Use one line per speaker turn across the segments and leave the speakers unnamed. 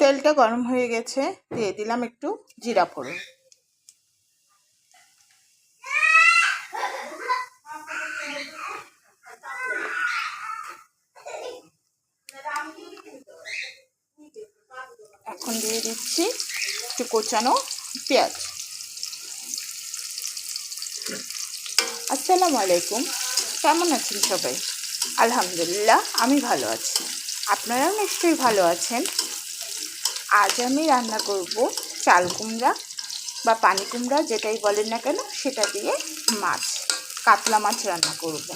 তেলটা গরম হয়ে গেছে, দিয়ে দিলাম একটু জিরা ফোড়ন। এখন দিয়ে দিচ্ছি একটু কোচানো পেঁয়াজ। আসসালামু আলাইকুম, কেমন আছেন সবাই? আলহামদুলিল্লাহ, আমি ভালো আছি। আপনারাও নিশ্চয়ই ভালো আছেন। আজ আমি রান্না করব চাল কুমড়া বা পানি কুমড়া, যেটাই বলেন না কেন, সেটা দিয়ে মাছ, কাতলা মাছ রান্না করব।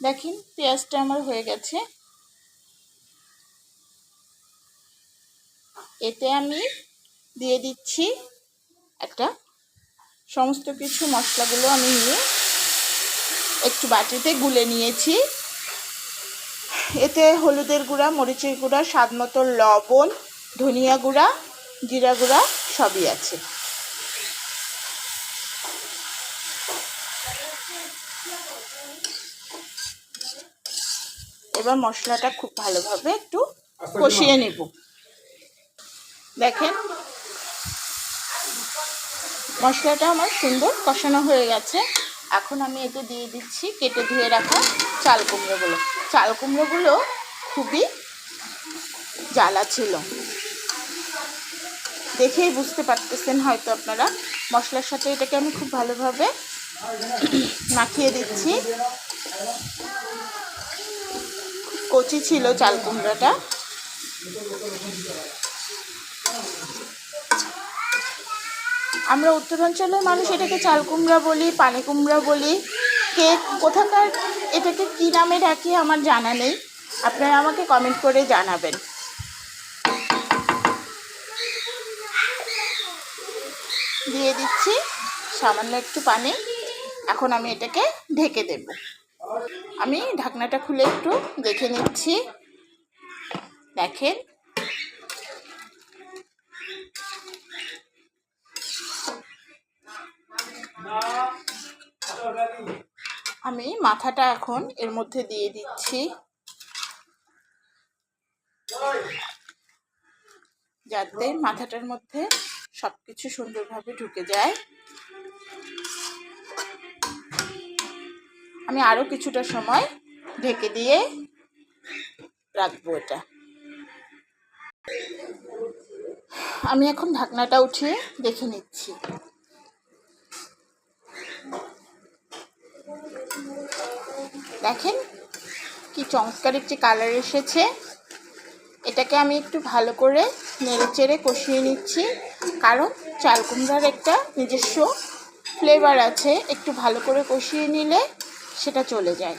দেখেন, পেঁয়াজটা আমার হয়ে গেছে। এতে আমি দিয়ে দিচ্ছি একটা সমস্ত কিছু মশলাগুলো আমি নিয়ে একটু বাটিতে গুলে নিয়েছি। এতে হলুদের গুঁড়া মরিচের গুঁড়া স্বাদ মতো লবণ ধনিয়া গুঁড়া জিরা গুঁড়া সবই আছে। এবার মশলাটা খুব ভালোভাবে একটু কষিয়ে নেব। দেখেন মশলাটা আমার সুন্দর কষানো হয়ে গেছে। এখন আমি এতে দিয়ে দিচ্ছি কেটে ধুয়ে রাখা চাল কুমড়োগুলো। চাল কুমড়োগুলো খুবই জ্বালা ছিল। দেখেই বুঝতে পারতেছেন হয়তো আপনারা। মশলার সাথে এটাকে আমি খুব ভালোভাবে মাখিয়ে দিচ্ছি। কচি ছিল চাল কুমড়োটা। আমরা উত্তরাঞ্চলের মানুষ, এটাকে চাল কুমড়া বলি, পানি কুমড়া বলি। কে, কোথাকার, এটাকে কী নামে ডাকি আমার জানা নেই। আপনারা আমাকে কমেন্ট করে জানাবেন। দিয়ে দিচ্ছি, সামান্য একটু পানি। এখন আমি এটাকে ঢেকে দেব। আমি ঢাকনাটা খুলে একটু দেখে নিচ্ছি। দেখেন আমি মাথাটা এখন এর মধ্যে দিয়ে দিচ্ছি। যাতে মাথাটার মধ্যে সব কিছু সুন্দরভাবে ঢুকে যায়। আমি আরও কিছুটা সময় ঢেকে দিয়ে রাখব এটা। আমি এখন ঢাকনাটা উঠিয়ে দেখে নিচ্ছি। দেখেন কি চমৎকার একটি কালার এসেছে। এটাকে আমি একটু ভালো করে নেড়ে চেড়ে কষিয়ে নিচ্ছি, কারণ চাল কুমড়ার একটা নিজস্ব ফ্লেভার আছে। একটু ভালো করে কষিয়ে নিলে সেটা চলে যায়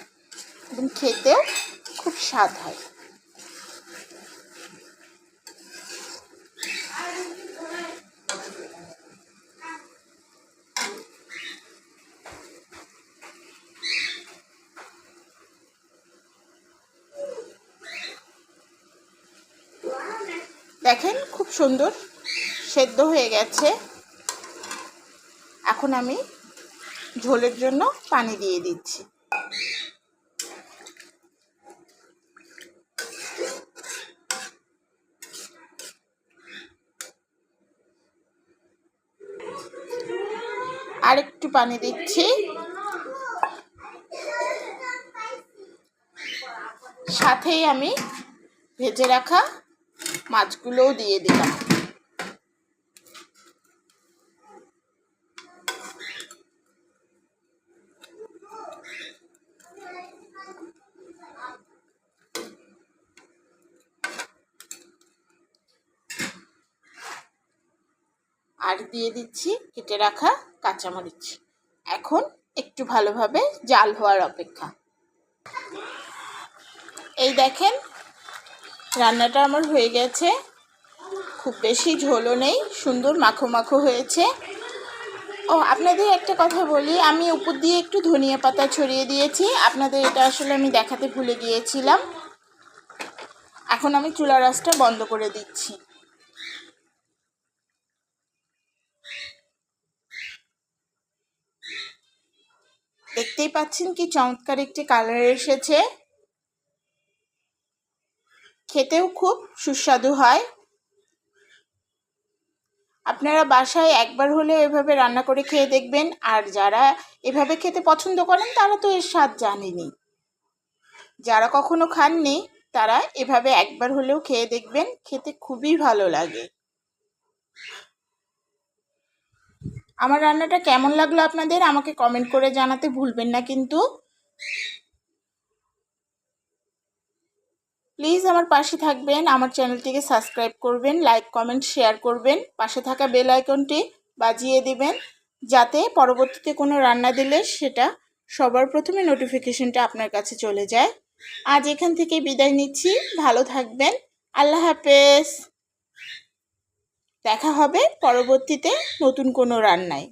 এবং খেতেও খুব স্বাদ হয়। দেখেন, খুব সুন্দর সেদ্ধ হয়ে গেছে। এখন আমি ঝোলের জন্য পানি দিয়ে দিচ্ছি। আর একটু পানি দিচ্ছি। সাথেই আমি ভেজে রাখা মাছগুলোও দিয়ে দিলাম। আর দিয়ে দিচ্ছি কেটে রাখা কাঁচামরিচ। এখন একটু ভালোভাবে জাল হওয়ার অপেক্ষা। এই দেখেন রান্নাটা আমার হয়ে গেছে। খুব বেশি ঝোলও নেই, সুন্দর মাখো মাখো হয়েছে। ও, আপনাদের একটা কথা বলি, আমি উপর দিয়ে একটু ধনিয়া পাতা ছড়িয়ে দিয়েছি। আপনাদের এটা আসলে আমি দেখাতে ভুলে গিয়েছিলাম। এখন আমি চুলা রাসটা বন্ধ করে দিচ্ছি। দেখতেই পাচ্ছেন কি চমৎকার একটি কালার এসেছে। খেতেও খুব সুস্বাদু হয়। আপনারা বাসায় একবার হলেও এভাবে রান্না করে খেয়ে দেখবেন, আর যারা এভাবে খেতে পছন্দ করেন, তারা তো এর স্বাদ জানেনি। যারা কখনো খাননি, তারা এভাবে একবার হলেও খেয়ে দেখবেন, খেতে খুবই ভালো লাগে। আমার রান্নাটা কেমন লাগল আপনাদের, আমাকে কমেন্ট করে জানাতে ভুলবেন না কিন্তু। প্লিজ আমার পাশে থাকবেন, আমার চ্যানেলটিকে সাবস্ক্রাইব করবেন, লাইক, কমেন্ট, শেয়ার করবেন, পাশে থাকা বেল আইকনটি বাজিয়ে দিবেন, যাতে পরবর্তীতে কোনো রান্না দিলে সেটা সবার প্রথমে নোটিফিকেশনটা আপনার কাছে চলে যায়। আজ এখান থেকে বিদায় নিচ্ছি, ভালো থাকবেন, আল্লাহ হাফেজ। দেখা হবে পরবর্তীতে নতুন কোনো রান্নায়।